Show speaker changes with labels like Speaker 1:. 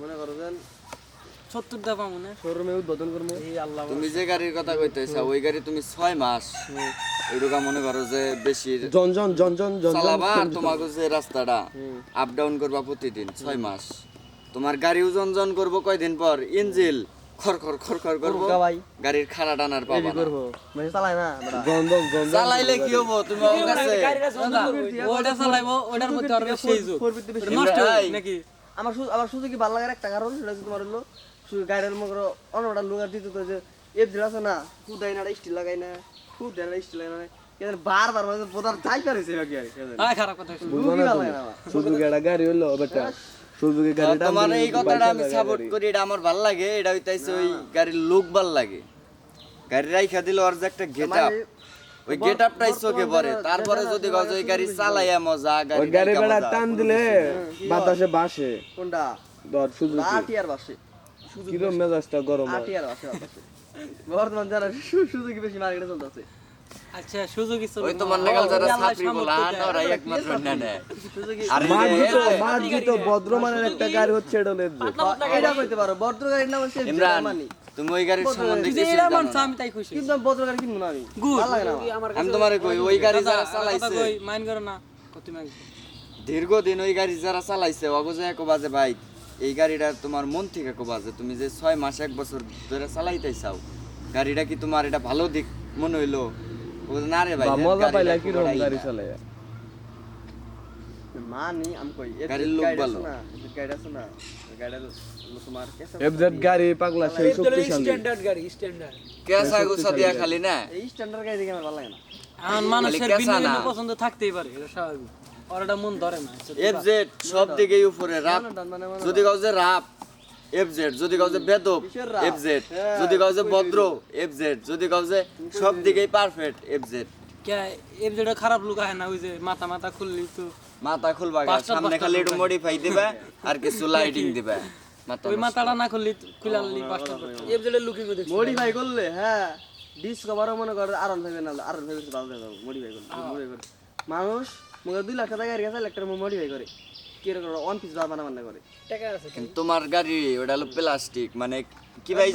Speaker 1: মনে করো যেন
Speaker 2: সত্তর দা পাবো না।
Speaker 1: শোরুমে উদ্বোধন করব।
Speaker 2: আল্লাহ
Speaker 3: তুমি যে গাড়ির কথা কইতেছো ওই গাড়ি তুমি ছয় মাস এরকম মনে করো যে বেশি
Speaker 1: জন জন জন জন জন
Speaker 3: চালাবা আর তোমাকে যে রাস্তাটা আপ ডাউন করবা প্রতিদিন ছয় মাস। তোমার গাড়ি ওজন জন করব কয়দিন পর? ইঞ্জিল খর খর খর খর করব। গাড়ির খাড়া টানার পাবা
Speaker 1: করব। মানে চালায় না গন্ধ গন্ধ
Speaker 3: চালাইলে কি হব? তুমি ওর কাছে
Speaker 2: ওইটা চালাইবো ওইটার মধ্যে আর। ওটা নষ্ট নাকি?
Speaker 1: আমার শুধু আমার শুধু কি ভালো লাগার একটা কারণ? সেটা তোমার হলো গাড়ির মগর অন্যটা লোক আর দিতে তো যে এফ দিল আছে না খুদাই না স্টিল লাগাই না খুদাই না স্টিল লাগাই না বারবার মানে বোধার চাই পারেছে বাকি আর
Speaker 2: আয় খারাপ কথা শুন।
Speaker 1: বুঝো না তুমি।
Speaker 4: সুজুকি একটা গাড়ি হইল বেটা?
Speaker 3: তোমার এই কথাটা আমি সাপোর্ট করি এটা আমার ভালো লাগে এটা হইতাছে ওই গাড়ির লুক ভালো লাগে। গাড়ি রাইখা দিলে ওর যে একটা গেট ওই গেট আপটাই চোখে পড়ে তারপরে যদি যে ওই গাড়ি চালাইয়া মজা
Speaker 4: ওই
Speaker 3: গাড়ি
Speaker 4: গাড়ি বেড়া টান দিলে বাতাসে বাসে।
Speaker 1: কোনটা?
Speaker 4: ধর
Speaker 1: বাসে।
Speaker 4: কিরম মেজাজটা গরম?
Speaker 1: আটি আর বাসে। বর্তমান যারা বেশি মার্কেটে চলতেছে।
Speaker 2: আচ্ছা সুযোগই চলবে
Speaker 3: ওই তোমার নাগাল যারা ছাত্রী বলা
Speaker 2: সামর্থ্য
Speaker 3: একমাত্র নেনে।
Speaker 1: সুজুকি
Speaker 3: আর এই
Speaker 4: মার
Speaker 3: যে-
Speaker 4: দিত মার দিত ভদ্রমানের একটা গাড়ি হচ্ছে এটা লেজে
Speaker 1: এটা কইতে পারো বদ্র গাড়ির নাম হচ্ছে
Speaker 3: ইমরান। তুমি ওই গাড়ির সম্বন্ধে কিছু জানো না।
Speaker 2: আমি তাই খুশি।
Speaker 1: কিন্তু আমি গাড়ি কিনবো না আমি।
Speaker 2: গুড
Speaker 1: ভালো লাগে না
Speaker 3: আমি তোমারে কই ওই গাড়ি যারা
Speaker 2: কথা
Speaker 3: চালাইছে।
Speaker 2: কই মাইন্ড করো না। কত মাইন্ড
Speaker 3: দীর্ঘদিন ওই গাড়ি যারা চালাইছে অগজে এক বাজে ভাই এই গাড়িটা তোমার মন থেকে এক বাজে। তুমি যে ছয় মাস এক বছর ধরে চালাইতে চাও গাড়িটা কি তোমার এটা ভালো দিক মনে হইল? ও না রে ভাই
Speaker 4: মজা পাইলা কিরম
Speaker 3: বড়াই
Speaker 4: গাড়ি। চালায়
Speaker 1: মানি আমি কই এর
Speaker 3: গাড়ির
Speaker 1: যে
Speaker 3: লোক ভালো।
Speaker 1: আছে না, এই যে গাড়ি আছে না ওই তোমার কেসা
Speaker 4: এফজেড গাড়ি পাগলা সেই শক্তিশালী।
Speaker 2: গাড়ি স্ট্যান্ডার্ড
Speaker 3: কেসা গুছা দিয়া খালি না?
Speaker 1: এই স্ট্যান্ডার্ড গাড়ি দেখে আমার ভালো লাগে না।
Speaker 2: এখন মানুষের ভিন্ন ভিন্ন পছন্দ থাকতেই পারে এটা স্বাভাবিক। আর মন ধরে না
Speaker 3: এফ জেড সব দিকেই উপরে রাপ। যদি কাউ যে রাপ এফ জেড যদি কাউ যে বেদব
Speaker 1: কিসের
Speaker 3: এফ জেড
Speaker 1: হ্যাঁ,
Speaker 3: যদি কাউ যে ভদ্র এফ জেড যদি কাউ যে সব দিকেই পারফেক্ট
Speaker 2: কে খারাপ লোক হয় না ওই যে মাথা মাথা খুললি তো
Speaker 3: মাথা খুলবা সামনে খালি একটু মডিফাই দিবা আর কিছু লাইটিং দিবা। মাথা
Speaker 2: ওই। মাথাটা না খুললি খুলে আনলি পাঁচটা লুকিং দেখছি
Speaker 1: মডিফাই করলে হ্যাঁ ডিসকভারও মনে করে আরন ভাবে না আরন ভালো মডিফাই করলে মডিফাই করে মানুষ মনে দুই লাখ টাকা গাড়ি গেছে একটা মডিফাই করে। কি রকম ওয়ান পিস বানাবান্না করে।
Speaker 2: টাকা আছে
Speaker 3: কিন্তু তোমার গাড়ি ওটা হলো প্লাস্টিক মানে কি ভাই